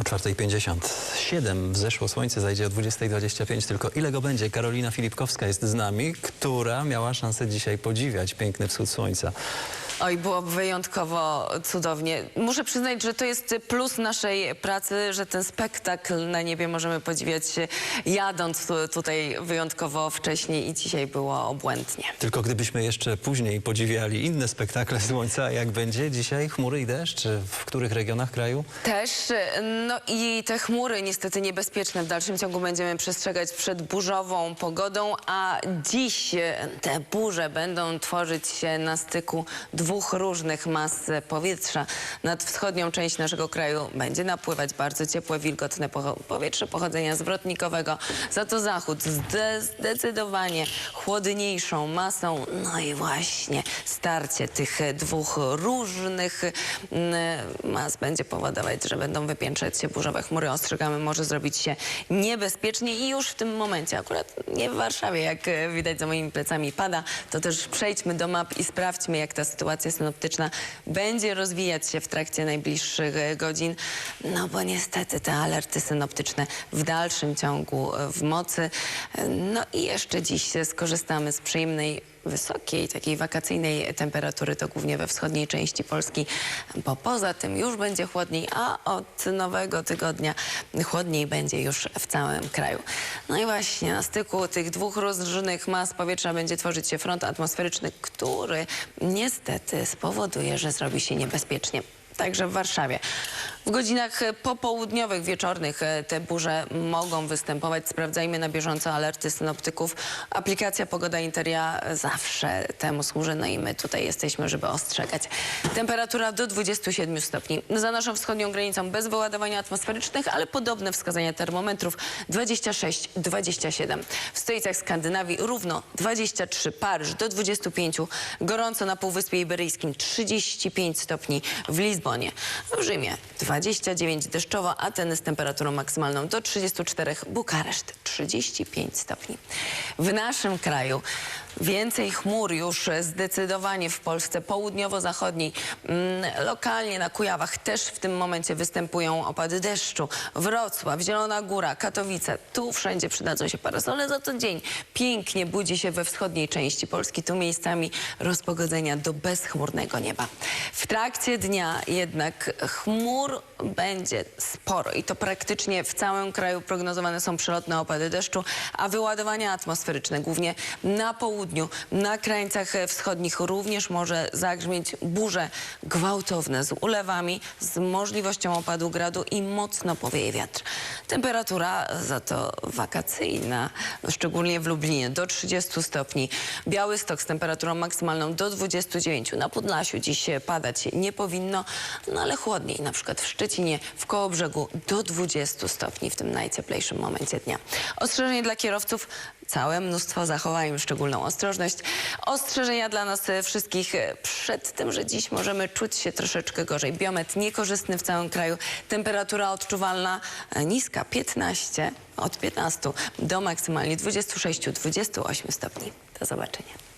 O 4.57 wzeszło słońce, zajdzie o 20.25. Tylko ile go będzie? Karolina Filipkowska jest z nami, która miała szansę dzisiaj podziwiać piękny wschód słońca. Oj, byłoby wyjątkowo cudownie. Muszę przyznać, że to jest plus naszej pracy, że ten spektakl na niebie możemy podziwiać jadąc tu, tutaj wyjątkowo wcześnie i dzisiaj było obłędnie. Tylko gdybyśmy jeszcze później podziwiali inne spektakle słońca, jak będzie dzisiaj chmury i deszcz, w których regionach kraju? Też, no i te chmury niestety niebezpieczne w dalszym ciągu będziemy przestrzegać przed burzową pogodą, a dziś te burze będą tworzyć się na styku dwóch różnych mas powietrza. Nad wschodnią część naszego kraju będzie napływać bardzo ciepłe, wilgotne powietrze pochodzenia zwrotnikowego, za to zachód zde- zdecydowanie chłodniejszą masą. No i właśnie starcie tych dwóch różnych mm, mas będzie powodować, że będą wypiętrzać się burzowe chmury. Ostrzegamy, może zrobić się niebezpiecznie i już w tym momencie, akurat nie w Warszawie, jak widać za moimi plecami pada, to też przejdźmy do map i sprawdźmy, jak ta sytuacja synoptyczna będzie rozwijać się w trakcie najbliższych e, godzin. No bo niestety te alerty synoptyczne w dalszym ciągu e, w mocy. E, No i jeszcze dziś skorzystamy z przyjemnej wysokiej, takiej wakacyjnej temperatury, to głównie we wschodniej części Polski, bo poza tym już będzie chłodniej, a od nowego tygodnia chłodniej będzie już w całym kraju. No i właśnie na styku tych dwóch różnych mas powietrza będzie tworzyć się front atmosferyczny, który niestety spowoduje, że zrobi się niebezpiecznie. Także w Warszawie. W godzinach popołudniowych, wieczornych e, te burze mogą występować. Sprawdzajmy na bieżąco alerty synoptyków. Aplikacja Pogoda Interia zawsze temu służy, no i my tutaj jesteśmy, żeby ostrzegać. Temperatura do 27 stopni. Za naszą wschodnią granicą bez wyładowania atmosferycznych, ale podobne wskazania termometrów 26-27. W stolicach Skandynawii równo 23, Paryż do 25, gorąco na Półwyspie Iberyjskim 35 stopni w Lizbonie, w Rzymie 29 deszczowo, Ateny z temperaturą maksymalną do 34, Bukareszt 35 stopni. W naszym kraju więcej chmur już zdecydowanie w Polsce południowo-zachodniej. Mm, Lokalnie na Kujawach też w tym momencie występują opady deszczu. Wrocław, Zielona Góra, Katowice. Tu wszędzie przydadzą się parasole. Za to dzień pięknie budzi się we wschodniej części Polski. Tu miejscami rozpogodzenia do bezchmurnego nieba. W trakcie dnia jednak chmur będzie sporo i to praktycznie w całym kraju prognozowane są przelotne opady deszczu, a wyładowania atmosferyczne głównie na południu, na krańcach wschodnich również może zagrzmieć burze gwałtowne z ulewami, z możliwością opadu gradu i mocno powieje wiatr. Temperatura za to wakacyjna, szczególnie w Lublinie do 30 stopni. Białystok z temperaturą maksymalną do 29. Na Podlasiu dziś padać nie powinno, no ale chłodniej, na przykład w Szczecinie, w Kołobrzegu do 20 stopni w tym najcieplejszym momencie dnia. Ostrzeżenie dla kierowców, całe mnóstwo, zachowajmy szczególną ostrożność. Ostrzeżenia dla nas wszystkich przed tym, że dziś możemy czuć się troszeczkę gorzej. Biometr niekorzystny w całym kraju, temperatura odczuwalna niska 15, od 15 do maksymalnie 26-28 stopni. Do zobaczenia.